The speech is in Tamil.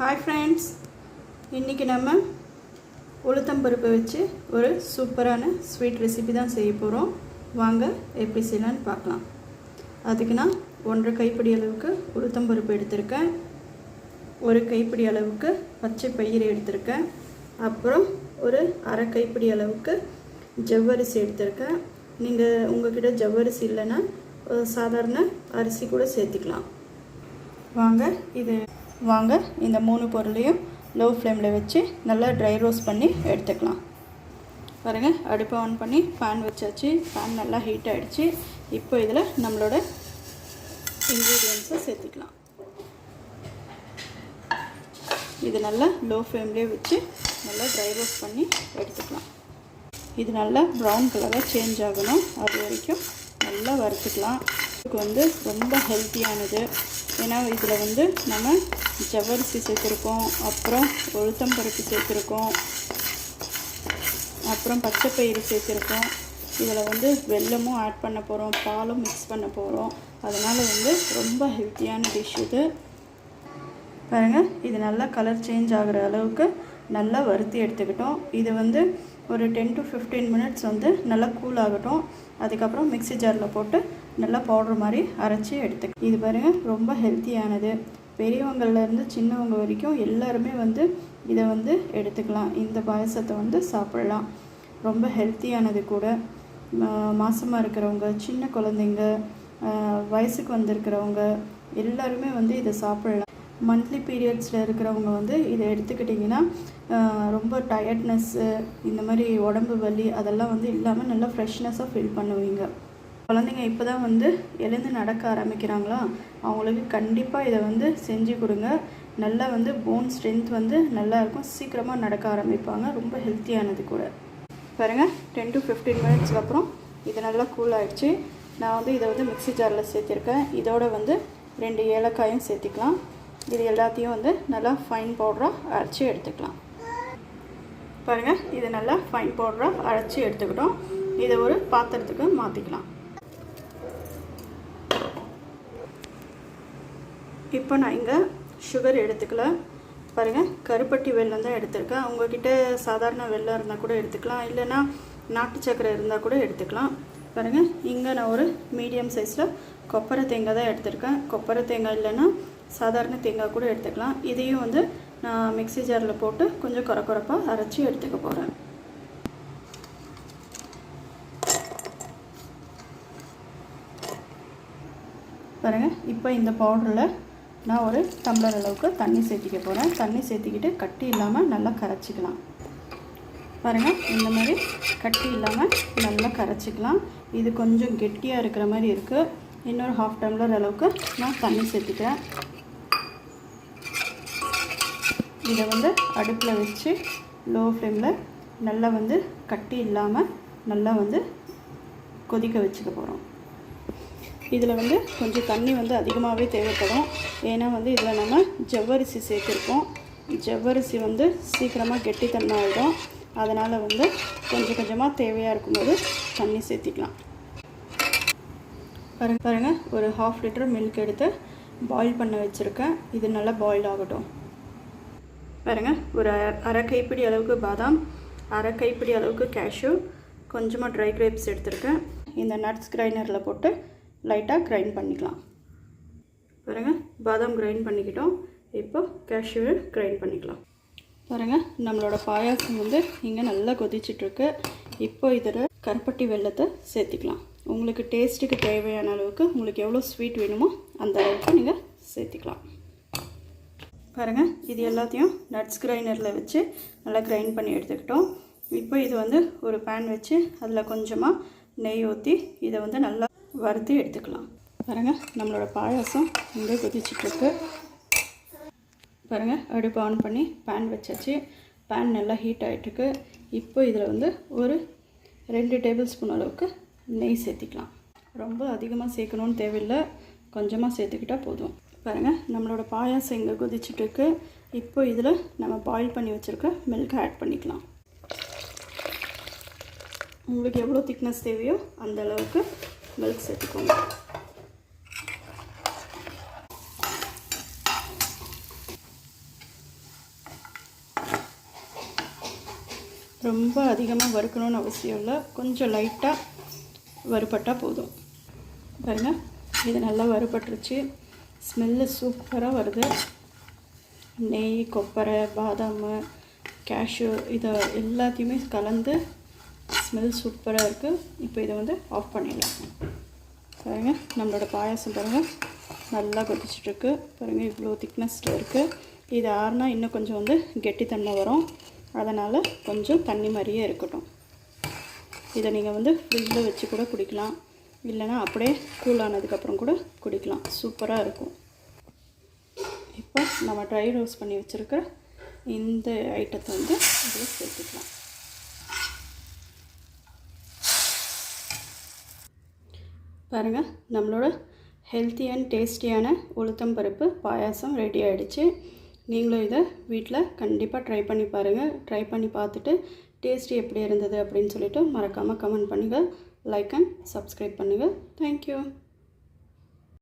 ஹாய் ஃப்ரெண்ட்ஸ் இன்றைக்கி நம்ம உளுத்தம்பருப்பை வச்சு ஒரு சூப்பரான ஸ்வீட் ரெசிபி தான் செய்ய போகிறோம் வாங்க எப்படி செய்யலான்னு பார்க்கலாம். அதுக்கு நான் ஒன்றரை கைப்பிடி அளவுக்கு உளுத்தம்பருப்பு எடுத்திருக்கேன். ஒரு கைப்பிடி அளவுக்கு பச்சை பயிறு எடுத்திருக்கேன். அப்புறம் ஒரு அரை கைப்பிடி அளவுக்கு ஜவ்வரிசி எடுத்திருக்கேன். நீங்கள் உங்ககிட்ட ஜவ்வரிசி இல்லைன்னா ஒரு சாதாரண அரிசி கூட சேர்த்துக்கலாம். வாங்க இது வாங்க இந்த மூணு பொருளையும் லோ ஃப்ளேமில் வச்சு நல்லா ட்ரை ரோஸ்ட் பண்ணி எடுத்துக்கலாம். பாருங்கள் அடுப்பை ஆன் பண்ணி பேன் வச்சாச்சு. பேன் நல்லா ஹீட் ஆகிடுச்சு இப்போ இதில் நம்மளோட இன்க்ரீடியன்ஸை சேர்த்துக்கலாம். இது நல்லா லோ ஃப்ளேம்லேயே வச்சு நல்லா ட்ரை ரோஸ்ட் பண்ணி எடுத்துக்கலாம். இது நல்லா ப்ரௌன் கலராக சேஞ்ச் ஆகணும். அது வரைக்கும் நல்லா வறுத்துக்கலாம். இதுக்கு வந்து ரொம்ப ஹெல்த்தியானது ஏன்னா இதில் வந்து நம்ம ஜவ்வரிசி சேர்த்துருக்கோம். அப்புறம் உளுத்தம்பருப்பு சேர்த்துருக்கோம். அப்புறம் பச்சைப்பயிறு சேர்த்துருக்கோம். இதில் வந்து வெல்லமும் ஆட் பண்ண போகிறோம் பாலும் மிக்ஸ் பண்ண போகிறோம் அதனால் வந்து ரொம்ப ஹெல்த்தியான டிஷ் இது. பாருங்கள் இது நல்லா கலர் சேஞ்ச் ஆகிற அளவுக்கு நல்லா வறுத்தி எடுத்துக்கிட்டோம். இது வந்து ஒரு டென் டு ஃபிஃப்டீன் மினிட்ஸ் வந்து நல்லா கூல் ஆகட்டும். அதுக்கப்புறம் மிக்ஸி ஜாரில் போட்டு நல்லா பவுடர் மாதிரி அரைச்சி எடுத்து இது பாருங்கள் ரொம்ப ஹெல்த்தியானது பெரியவங்கள்லேருந்து சின்னவங்க வரைக்கும் எல்லாருமே வந்து இதை வந்து எடுத்துக்கலாம். இந்த பாயசத்தை வந்து சாப்பிடலாம். ரொம்ப ஹெல்த்தியானது கூட. மாதமாக இருக்கிறவங்க சின்ன குழந்தைங்க வயசுக்கு வந்திருக்கிறவங்க எல்லாருமே வந்து இதை சாப்பிடலாம். மந்த்லி பீரியட்ஸில் இருக்கிறவங்க வந்து இதை எடுத்துக்கிட்டிங்கன்னா ரொம்ப டயர்ட்னஸ்ஸு இந்த மாதிரி உடம்பு வலி அதெல்லாம் வந்து இல்லாமல் நல்லா ஃப்ரெஷ்னஸாக ஃபீல் பண்ணுவீங்க. குழந்தைங்க இப்போ தான் வந்து எழுந்து நடக்க ஆரம்பிக்கிறாங்களா? அவங்களுக்கு கண்டிப்பாக இதை வந்து செஞ்சு கொடுங்க. நல்லா வந்து போன் ஸ்ட்ரென்த் வந்து நல்லா இருக்கும். சீக்கிரமாக நடக்க ஆரம்பிப்பாங்க. ரொம்ப ஹெல்த்தியானது கூட. பாருங்கள் டென் டு ஃபிஃப்டீன் மினிட்ஸ்க்கு அப்புறம் இது நல்லா கூல் ஆகிடுச்சு நான் வந்து இதை வந்து மிக்ஸி ஜாரில் சேர்த்திருக்கேன். இதோட வந்து ரெண்டு ஏலக்காயும் சேர்த்திக்கலாம். இது எல்லாத்தையும் வந்து நல்லா ஃபைன் பவுடராக அரைச்சி எடுத்துக்கலாம். பாருங்கள் இது நல்லா ஃபைன் பவுடராக அரைச்சி எடுத்துக்கிட்டோம். இதை ஒரு பாத்திரத்துக்கு மாற்றிக்கலாம் இப்போ நான் இங்கே சுகர் எடுத்துக்கல. பாருங்கள் கருப்பட்டி வெல்லம் தான் எடுத்திருக்கேன். உங்ககிட்ட சாதாரண வெள்ளம் இருந்தால் கூட எடுத்துக்கலாம். இல்லைன்னா நாட்டு சக்கரை இருந்தால் கூட எடுத்துக்கலாம். பாருங்கள் இங்கே நான் ஒரு மீடியம் சைஸில் கொப்பரை தேங்காய் தான் எடுத்திருக்கேன். கொப்பரை தேங்காய் இல்லைன்னா சாதாரண தேங்காய் கூட எடுத்துக்கலாம். இதையும் வந்து நான் மிக்ஸி ஜாரில் போட்டு கொஞ்சம் குறை குறைப்பாக அரைச்சி எடுத்துக்க போகிறேன் பாருங்கள் இப்போ இந்த பவுடரில் நான் ஒரு டம்ளர் அளவுக்கு தண்ணி சேர்த்திக்க போகிறேன் தண்ணி சேர்த்திக்கிட்டு கட்டி இல்லாமல் நல்லா கரைச்சிக்கலாம். பாருங்கள் இந்த மாதிரி கட்டி இல்லாமல் நல்லா கரைச்சிக்கலாம். இது கொஞ்சம் கெட்டியாக இருக்கிற மாதிரி இருக்குது இன்னொரு ஹாஃப் டம்ளர் அளவுக்கு நான் தண்ணி சேர்த்துக்கிறேன். இதை வந்து அடுப்பில் வச்சு லோ ஃப்ளேமில் நல்லா வந்து கட்டி இல்லாமல் நல்லா வந்து கொதிக்க வச்சுக்க போகிறோம் இதில் வந்து கொஞ்சம் தண்ணி வந்து அதிகமாகவே தேவைப்படும். ஏன்னா வந்து இதில் நம்ம ஜவ்வரிசி சேர்த்துருக்கோம். ஜவ்வரிசி வந்து சீக்கிரமாக கெட்டித்தன்மாயிடும் அதனால் வந்து கொஞ்சம் கொஞ்சமாக தேவையாக இருக்கும்போது தண்ணி சேர்த்திக்கலாம். பாருங்க பாருங்கள் ஒரு ஹாஃப் லிட்டர் மில்க் எடுத்து பாயில் பண்ண வச்சுருக்கேன். இது நல்லா பாயில் ஆகட்டும். பாருங்கள் ஒரு அரை கைப்பிடி அளவுக்கு பாதாம் அரை கைப்பிடி அளவுக்கு கேஷ்யூ கொஞ்சமாக ட்ரை கிரேப்ஸ் எடுத்திருக்கேன். இந்த நட்ஸ் கிரைண்டரில் போட்டு லைட்டாக கிரைண்ட் பண்ணிக்கலாம். பாருங்கள் பாதாம் கிரைண்ட் பண்ணிக்கிட்டோம். இப்போ கேஷ்யூவை கிரைண்ட் பண்ணிக்கலாம். பாருங்கள் நம்மளோட பாயாசம் வந்து இங்கே நல்லா கொதிச்சிட்ருக்கு. இப்போ இதில் கருப்பட்டி வெள்ளத்தை சேர்த்திக்கலாம். உங்களுக்கு டேஸ்ட்டுக்கு தேவையான அளவுக்கு உங்களுக்கு எவ்வளோ ஸ்வீட் வேணுமோ அந்த அளவுக்கு நீங்கள் சேர்த்திக்கலாம். பாருங்கள் இது எல்லாத்தையும் நட்ஸ் கிரைண்டரில் வச்சு நல்லா கிரைண்ட் பண்ணி எடுத்துக்கிட்டோம். இப்போ இது வந்து ஒரு பேன் வச்சு அதில் கொஞ்சமாக நெய் ஊற்றி இதை வந்து நல்லா வறுத்து எடுத்துக்கலாம். பாருங்கள் நம்மளோட பாயாசம் இங்கே கொதிச்சிட்ருக்கு. பாருங்கள் அடுப்பு ஆன் பண்ணி பேன் வச்சாச்சு. பேன் நல்லா ஹீட் ஆகிட்டுருக்கு இப்போ இதில் வந்து ஒரு ரெண்டு டேபிள் ஸ்பூன் அளவுக்கு நெய் சேர்த்திக்கலாம். ரொம்ப அதிகமாக சேர்க்கணுன்னு தேவையில்லை. கொஞ்சமாக சேர்த்துக்கிட்டால் போதும். பாருங்கள் நம்மளோட பாயாசம் இங்கே கொதிச்சுட்டுருக்கு. இப்போ இதில் நம்ம பாயில் பண்ணி வச்சுருக்க மில்கை ஆட் பண்ணிக்கலாம். உங்களுக்கு எவ்வளோ திக்னஸ் தேவையோ அந்த அளவுக்கு மில்க் சேர்த்துக்கோங்க. ரொம்ப அதிகமாக வறுக்கணும்னு அவசியம் இல்லை. கொஞ்சம் லைட்டாக வறுபட்டால் போதும். பாருங்கள் இது நல்லா வறுபட்டுருச்சு. ஸ்மெல்லு சூப்பராக வருது. நெய் கொப்பரை பாதாம் கேஷ்யூ இதை எல்லாத்தையுமே கலந்து ஸ்மெல் சூப்பராக இருக்குது இப்போ இதை வந்து ஆஃப் பண்ணிடலாம். பாருங்கள் நம்மளோட பாயாசம் பாருங்கள் நல்லா கொதிச்சிட்ருக்கு பாருங்கள் இவ்வளோ திக்னஸில் இருக்குது இது ஆறுனா இன்னும் கொஞ்சம் வந்து கெட்டித்தன்மை வரும். அதனால் கொஞ்சம் தண்ணி மாதிரியே இருக்கட்டும். இதை நீங்கள் வந்து ஃப்ரிட்ஜில் வச்சு கூட குடிக்கலாம். இல்லைனா அப்படியே கூல் ஆனதுக்கப்புறம் கூட குடிக்கலாம். சூப்பராக இருக்கும். இப்போ நம்ம ட்ரை ரோஸ் பண்ணி வச்சுருக்க இந்த ஐட்டத்தை வந்து இதில் சேர்த்துக்கலாம். பாருங்கள் நம்மளோட ஹெல்த்தி அண்ட் டேஸ்டியான உளுத்தம் பருப்பு பாயாசம் ரெடி ஆகிடுச்சு நீங்களும் இதை வீட்டில் கண்டிப்பாக ட்ரை பண்ணி பாருங்கள் ட்ரை பண்ணி பார்த்துட்டு டேஸ்ட் எப்படி இருந்தது அப்படின்னு சொல்லிட்டு மறக்காமல் கமெண்ட் பண்ணுங்கள் லைக் அண்ட் சப்ஸ்கிரைப் பண்ணுங்கள் தேங்க்யூ